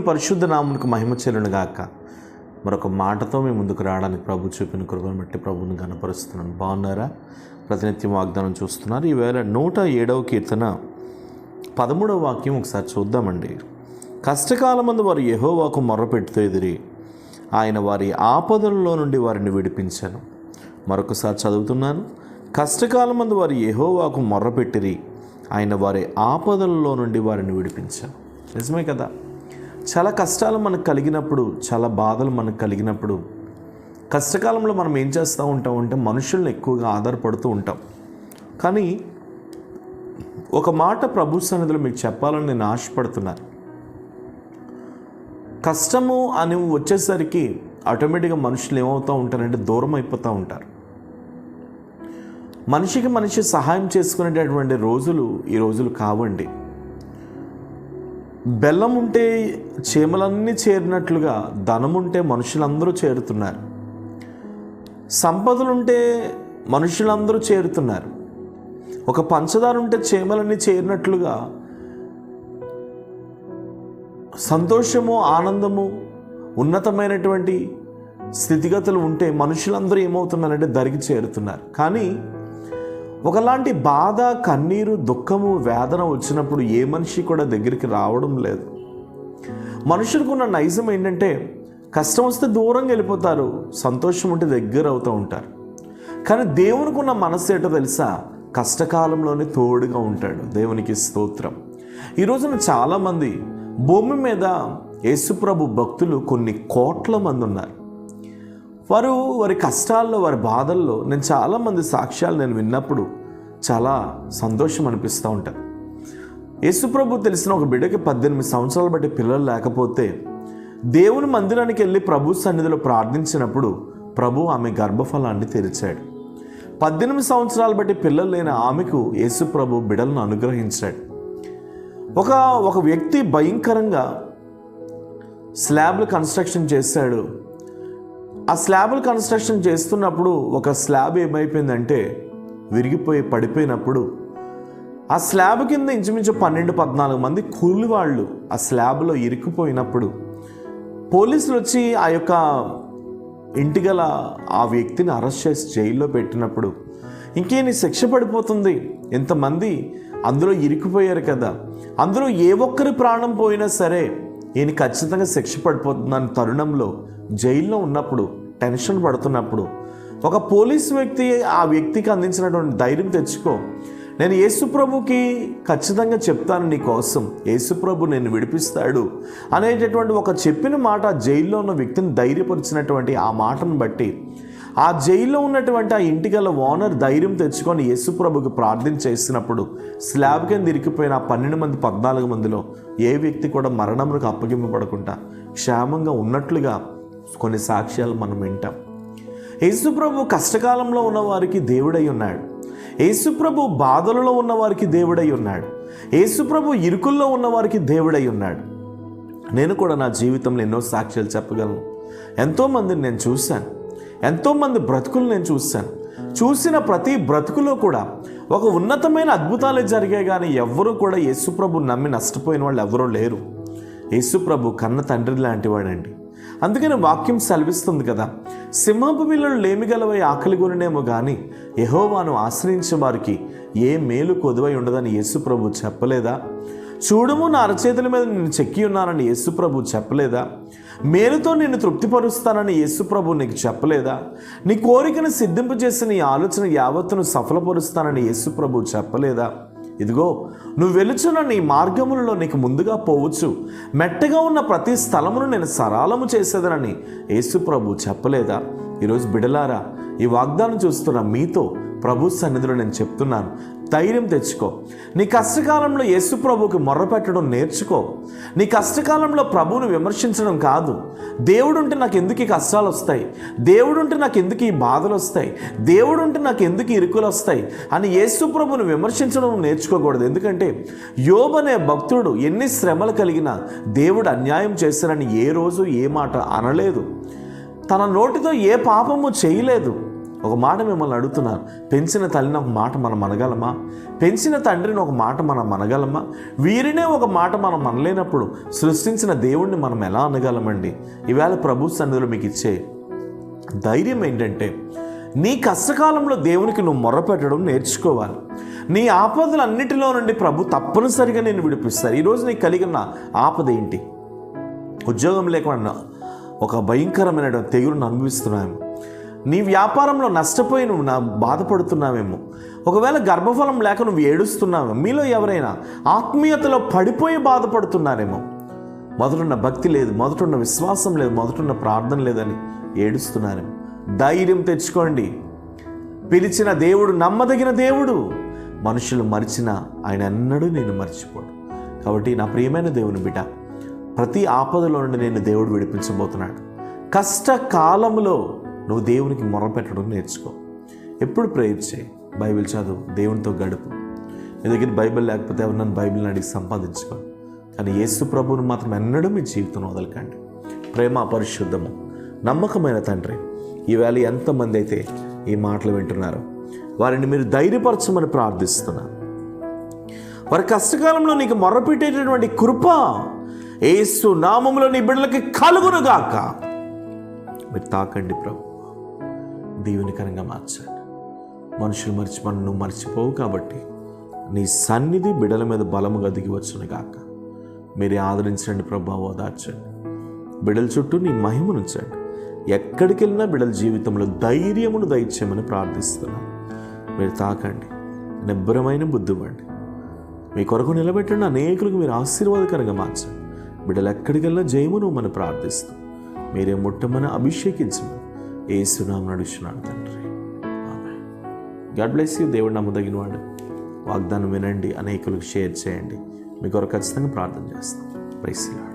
దేవుని పరిశుద్ధ నామునికి మహిమ చెల్లునుగాక. మరొక మాటతో మేము ముందుకు రావడానికి ప్రభు చూపిన కృపను బట్టి ప్రభుని గనపరుస్తున్నాను బాగున్నారా? ప్రతినిత్యం వాగ్దానం చూస్తున్నారు. ఈవేళ నూట ఏడవ కీర్తన పదమూడవ వాక్యం ఒకసారి చూద్దామండి. కష్టకాలమందు వారు యహోవాకు మొర్రపెట్టుతో ఎదిరి ఆయన వారి ఆపదలలో నుండి వారిని విడిపించాను. మరొకసారి చదువుతున్నాను. కష్టకాలమందు వారు యహోవాకు మొర్రపెట్టిరి ఆయన వారి ఆపదలలో నుండి వారిని విడిపించాను. నిజమే కదా? చాలా కష్టాలు మనకు కలిగినప్పుడు చాలా బాధలు మనకు కలిగినప్పుడు కష్టకాలంలో మనం ఏం చేస్తూ ఉంటాం అంటే మనుషుల్ని ఎక్కువగా ఆధారపడుతూ ఉంటాం. కానీ ఒక మాట ప్రభు సన్నిధిలో మీకు చెప్పాలని నేను ఆశపడుతున్నాను. కష్టము అని వచ్చేసరికి ఆటోమేటిక్గా మనుషులు ఏమవుతూ ఉంటారంటే దూరం అయిపోతూ ఉంటారు. మనిషికి మనిషి సహాయం చేసుకునేటటువంటి రోజులు ఈ రోజులు కావండి. బెల్లం ఉంటే చీమలన్నీ చేరినట్లుగా ధనం ఉంటే మనుషులందరూ చేరుతున్నారు. సంపదలుంటే మనుషులందరూ చేరుతున్నారు. ఒక పంచదార ఉంటే చీమలన్నీ చేరినట్లుగా సంతోషము ఆనందము ఉన్నతమైనటువంటి స్థితిగతులు ఉంటే మనుషులందరూ ఏమవుతున్నారంటే దరికి చేరుతున్నారు. కానీ ఒకలాంటి బాధ కన్నీరు దుఃఖము వేదన వచ్చినప్పుడు ఏ మనిషి కూడా దగ్గరికి రావడం లేదు. మనుషులకు ఉన్న నైజం ఏంటంటే కష్టం వస్తే దూరంగా వెళ్ళిపోతారు సంతోషం ఉంటే దగ్గర అవుతూ ఉంటారు. కానీ దేవునికి ఉన్న మనసు ఏంటో తెలుసా? కష్టకాలంలోనే తోడుగా ఉంటాడు. దేవునికి స్తోత్రం. ఈ రోజున చాలామంది భూమి మీద యేసుప్రభు భక్తులు కొన్ని కోట్ల మంది ఉన్నారు. వారు వారి కష్టాల్లో వారి బాధల్లో నేను చాలామంది సాక్ష్యాలు నేను విన్నప్పుడు చాలా సంతోషం అనిపిస్తూ ఉంటాను యేసుప్రభు తెలిసిన ఒక బిడ్డకి పద్దెనిమిది సంవత్సరాలు బట్టి పిల్లలు లేకపోతే దేవుని మందిరానికి వెళ్ళి ప్రభు సన్నిధిలో ప్రార్థించినప్పుడు ప్రభు ఆమె గర్భఫలాన్ని తెరిచాడు. పద్దెనిమిది సంవత్సరాలు బట్టి పిల్లలు లేని ఆమెకు యేసుప్రభు బిడలను అనుగ్రహించాడు. ఒక ఒక వ్యక్తి భయంకరంగా స్లాబ్లు కన్స్ట్రక్షన్ చేశాడు. ఆ స్లాబ్లు కన్స్ట్రక్షన్ చేస్తున్నప్పుడు ఒక స్లాబ్ ఏమైపోయిందంటే విరిగిపోయి పడిపోయినప్పుడు ఆ స్లాబ్ కింద ఇంచుమించు పన్నెండు పద్నాలుగు మంది కూలి వాళ్ళు ఆ స్లాబ్లో ఇరుక్కుపోయినప్పుడు పోలీసులు వచ్చి ఆ యొక్క ఇంటి గల ఆ వ్యక్తిని అరెస్ట్ చేసి జైల్లో పెట్టినప్పుడు ఇంకేని శిక్ష పడిపోతుంది? ఎంతమంది అందులో ఇరుక్కుపోయారు కదా. అందులో ఏ ఒక్కరి ప్రాణం పోయినా సరే ఈయన ఖచ్చితంగా శిక్ష పడిపోతుందని తరుణంలో జైల్లో ఉన్నప్పుడు టెన్షన్ పడుతున్నప్పుడు ఒక పోలీస్ వ్యక్తి ఆ వ్యక్తికి అందించినటువంటి ధైర్యం తెచ్చుకో. నేను యేసుప్రభుకి ఖచ్చితంగా చెప్తాను నీ కోసం. యేసుప్రభు నేను విడిపిస్తాడు అనేటటువంటి ఒక చెప్పిన మాట జైల్లో ఉన్న వ్యక్తిని ధైర్యపరిచినటువంటి ఆ మాటను బట్టి ఆ జైల్లో ఉన్నటువంటి ఆ ఇంటి గల ఓనర్ ధైర్యం తెచ్చుకొని యేసుప్రభుకి ప్రార్థన చేసినప్పుడు స్లాబ్ కింద ఇరికిపోయిన ఆ పన్నెండు మంది పద్నాలుగు మందిలో ఏ వ్యక్తి కూడా మరణములకు అప్పగింపబడకుండా క్షేమంగా ఉన్నట్లుగా కొన్ని సాక్ష్యాలు మనం వింటాం. యేసుప్రభు కష్టకాలంలో ఉన్న వారికి దేవుడై ఉన్నాడు. యేసుప్రభు బాధలలో ఉన్నవారికి దేవుడై ఉన్నాడు. యేసుప్రభు ఇరుకుల్లో ఉన్నవారికి దేవుడై ఉన్నాడు. నేను కూడా నా జీవితంలో ఎన్నో సాక్ష్యాలు చెప్పగలను. ఎంతోమందిని నేను చూశాను. ఎంతోమంది బ్రతుకులు నేను చూశాను. చూసిన ప్రతి బ్రతుకులో కూడా ఒక ఉన్నతమైన అద్భుతాలే జరిగాయి కానీ ఎవ్వరూ కూడా యేసుప్రభు నమ్మి నష్టపోయిన వాళ్ళు ఎవరూ లేరు. యేసుప్రభు కన్న తండ్రి లాంటివాడండి అందుకని వాక్యం సెలవిస్తుంది కదా. సింహపు పిల్లలు లేమిగలవై ఆకలి కొనినేమో కానీ యహోవాను ఆశ్రయించే వారికి ఏ మేలు కొదువై ఉండదని యేసుప్రభు చెప్పలేదా? చూడము నా అరచేతుల మీద నేను చెక్కి ఉన్నానని యేసుప్రభు చెప్పలేదా? మేలుతో నిన్ను తృప్తిపరుస్తానని యేసుప్రభు నీకు చెప్పలేదా? నీ కోరికను సిద్ధింపు చేసి నీ ఆలోచన యావత్తును సఫలపరుస్తానని యేసుప్రభు చెప్పలేదా? ఇదిగో నువ్వు వెలుచున్న నీ మార్గములలో నీకు ముందుగా పోవచ్చు. మెట్టగా ఉన్న ప్రతి స్థలమును నేను సరాలము చేసేదనని యేసుప్రభు చెప్పలేదా? ఈరోజు బిడలారా ఈ వాగ్దానం చూస్తున్న మీతో ప్రభు సన్నిధిలో నేను చెప్తున్నాను. ధైర్యం తెచ్చుకో. నీ కష్టకాలంలో యేసు ప్రభుకి మొర్రపెట్టడం నేర్చుకో. నీ కష్టకాలంలో ప్రభువును విమర్శించడం కాదు. దేవుడుంటే నాకు ఎందుకు ఈ కష్టాలు వస్తాయి దేవుడుంటే నాకు ఎందుకు ఈ బాధలు వస్తాయి దేవుడుంటే నాకు ఎందుకు ఇరుకులు వస్తాయి అని యేసుప్రభును విమర్శించడం నేర్చుకోకూడదు. ఎందుకంటే యోబ్ అనే భక్తుడు ఎన్ని శ్రమలు కలిగినా దేవుడు అన్యాయం చేశారని ఏ రోజు ఏ మాట అనలేదు. తన నోటితో ఏ పాపము చేయలేదు. ఒక మాట మిమ్మల్ని అడుగుతున్నాను. పెంచిన తల్లిని ఒక మాట మనం అనగలమా? పెంచిన తండ్రిని ఒక మాట మనం అనగలమా? వీరినే ఒక మాట మనం అనలేనప్పుడు సృష్టించిన దేవుణ్ణి మనం ఎలా అనగలమండి? ఈవేళ ప్రభు సన్నిధిలో మీకు ఇచ్చే ధైర్యం ఏంటంటే నీ కష్టకాలంలో దేవునికి నువ్వు మొరపెట్టడం నేర్చుకోవాలి. నీ ఆపదలన్నిటిలో నుండి ప్రభు తప్పనిసరిగా నేను విడిపిస్తారు. ఈరోజు నీకు కలిగిన ఆపద ఏంటి? ఉద్యోగం లేకుండా ఒక భయంకరమైన తెగురును అనుభవిస్తున్నాము. నీ వ్యాపారంలో నష్టపోయి నువ్వు నా బాధపడుతున్నావేమో. ఒకవేళ గర్భఫలం లేక నువ్వు ఏడుస్తున్నావేమో మీలో ఎవరైనా ఆత్మీయతలో పడిపోయి బాధపడుతున్నారేమో. మొదటున్న భక్తి లేదు మొదటున్న విశ్వాసం లేదు మొదటున్న ప్రార్థన లేదని ఏడుస్తున్నారేమో. ధైర్యం తెచ్చుకోండి. పిలిచిన దేవుడు నమ్మదగిన దేవుడు. మనుషులు మరిచిన ఆయన ఎన్నడూ నేను మర్చిపోడు. కాబట్టి నా ప్రియమైన దేవుని బిడ్డ ప్రతి ఆపదలో నుండి నేను దేవుడు విడిపించబోతున్నాడు. కష్టకాలంలో నువ్వు దేవునికి మొరపెట్టడం నేర్చుకో. ఎప్పుడు ప్రేయర్ చేయి. బైబిల్ చదువు. దేవునితో గడుపు. నీ దగ్గర బైబిల్ లేకపోతే ఎవరినైనా బైబిల్ని అడిగి సంపాదించుకో. కానీ యేసు ప్రభువుని మాత్రం ఎన్నడూ మీ జీవితం వదలకండి. ప్రేమ పరిశుద్ధము. నమ్మకమైన తండ్రి. ఈవేళ ఎంతమంది అయితే ఈ మాటలు వింటున్నారో వారిని మీరు ధైర్యపరచమని ప్రార్థిస్తున్నాను. వారి కష్టకాలంలో నీకు మొరపెట్టేటటువంటి కృప ఏసు నామంలోని నీ బిడ్డలకి కలుగునుగాక. మీరు తాకండి ప్రభు. దీవెనికరంగా మార్చండి. మనుషులు మరిచి మనం నువ్వు మర్చిపోవు కాబట్టి నీ సన్నిధి బిడల మీద బలముగా దిగి వచ్చును గాక. మీరే ఆదరించండి ప్రభావ ఓదార్చండి బిడల చుట్టూ నీ మహిమనుంచండి ఎక్కడికి వెళ్ళినా బిడల జీవితంలో ధైర్యమును దయచేయమని ప్రార్థిస్తున్నాను మీరు తాకండి. నిబ్బరమైన బుద్ధివ్వండి మీ కొరకు నిలబెట్టండి. అనేకులకు మీరు ఆశీర్వాదకరంగా మార్చండి. బిడ్డలు ఎక్కడికి వెళ్ళినా జయమును మనం ప్రార్థిస్తాం. మీరే ముట్టమని అభిషేకించమని. ఏసునాం నడుచున్నాడు తండ్రి. God bless you. దేవుడు నమ్మదగిన వాడు వాగ్దానం వినండి అనేకులకు షేర్ చేయండి. మీ కొరకు ఖచ్చితంగా ప్రార్థన చేస్తాం. ప్రైసిలా